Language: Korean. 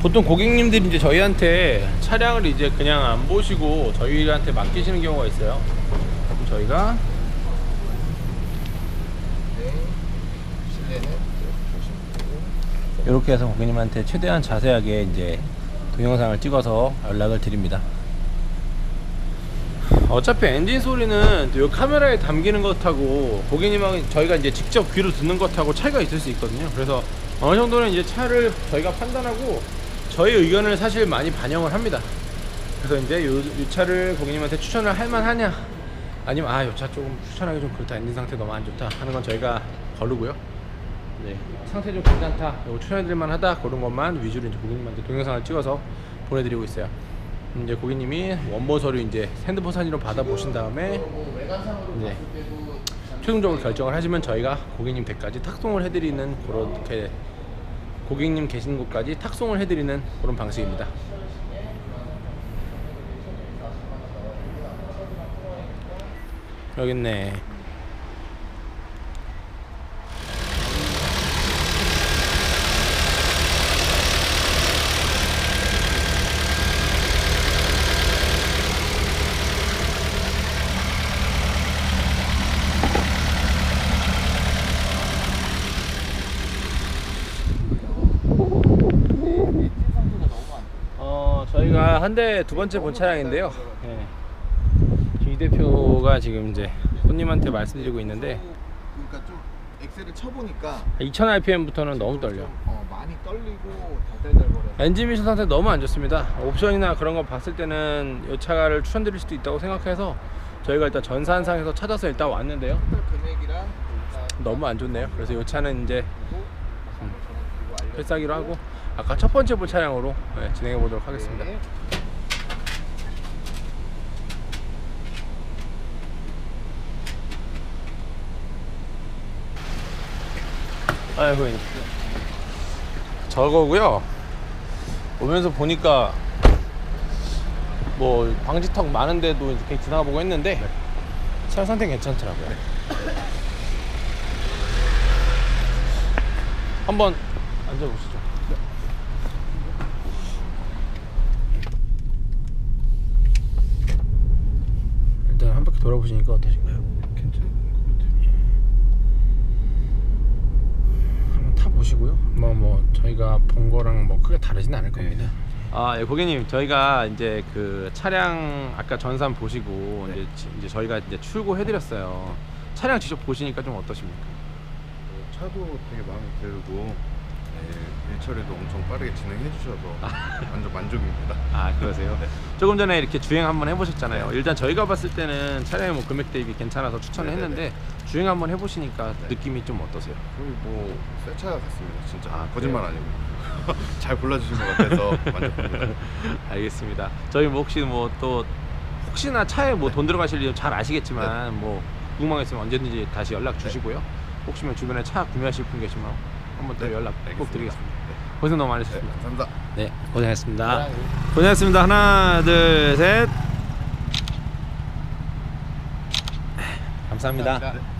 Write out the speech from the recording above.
보통 고객님들이 이제 저희한테 차량을 이제 그냥 안 보시고 저희한테 맡기시는 경우가 있어요. 그럼 저희가 이렇게 해서 고객님한테 최대한 자세하게 이제 동영상을 찍어서 연락을 드립니다. 어차피 엔진 소리는 이 카메라에 담기는 것하고 고객님하고 저희가 이제 직접 귀로 듣는 것하고 차이가 있을 수 있거든요. 그래서 어느 정도는 이제 차를 저희가 판단하고 저희 의견을 사실 많이 반영을 합니다. 그래서 이제 요, 요 차를 고객님한테 추천을 할 만하냐 아니면 아요 차 조금 추천하기 좀 그렇다 엔진 상태 너무 안 좋다 하는 건 저희가 거르고요. 네, 상태 좀 괜찮다, 이거 추천해드릴 만 하다 그런 것만 위주로 이제 고객님한테 동영상을 찍어서 보내드리고 있어요. 음, 이제 고객님이 원본 서류 이제 핸드폰 사진으로 받아보신 다음에 뭐 외관상으로 네. 최종적으로 결정을 하시면 저희가 고객님 댁까지 탁송을 해드리는 그렇게 고객님 계신 곳까지 탁송을 해드리는 그런 방식입니다. 여기 있네. 어 저희가 한 대 두 번째 본 차량인데요. 예. 이 대표가 지금 이제 손님한테 말씀드리고 있는데 그러니까 좀 엑셀을 쳐보니까 2000 RPM부터는 너무 떨려. 좀, 어, 많이 떨리고 달달달거려. 엔진 미션 상태 너무 안 좋습니다. 옵션이나 그런 거 봤을 때는 이 차를 추천드릴 수도 있다고 생각해서 저희가 일단 전산상에서 찾아서 일단 왔는데요. 토탈 금액이랑 일단 너무 안 좋네요. 그래서 이 차는 이제 알려. 필사기로 하고 아까 첫 번째 본 차량으로 예, 진행해 보도록 하겠습니다. 네. 아이고 저거고요. 오면서 보니까 뭐 방지턱 많은데도 이렇게 지나가보고 했는데 차 상태 괜찮더라고요. 한번 앉아보시죠. 일단 한 바퀴 돌아보시니까 어떠신가요? 괜찮은 것 같아요. 한번 타보시고요. 뭐, 뭐, 저희가 본 거랑 뭐 크게 다르진 않을 겁니다. 아, 예, 고객님, 저희가 이제 그 차량 아까 전산 보시고 네. 이제, 지- 이제 저희가 이제 출고해 드렸어요. 차량 직접 보시니까 좀 어떠십니까? 어, 차도 되게 마음에 들고 네, 일 처리도 엄청 빠르게 진행해 주셔서 완전 만족입니다. 아, 그러세요? 조금 전에 이렇게 주행 한번 해보셨잖아요. 일단 저희가 봤을 때는 차량의 뭐 금액 대비 괜찮아서 추천을 네, 네, 했는데 주행 한번 해보시니까 네. 느낌이 좀 어떠세요? 거의 뭐새 차 같습니다, 진짜. 아, 거짓말 아니고 잘 골라주신 것 같아서 만족합니다. 알겠습니다. 저희 뭐 혹시 뭐 또 혹시나 차에 뭐 돈 들어가실 일 잘 아시겠지만 뭐 궁금한 거 있으면 언제든지 다시 연락 주시고요. 혹시나 주변에 차 구매하실 분 계시면 한번 또 네, 연락 꼭. 드리겠습니다. 네, 고생 너무 네, 많으셨습니다. 감사합니다. 네, 고생했습니다. 고생했습니다. 하나, 둘, 셋. 감사합니다. 감사합니다.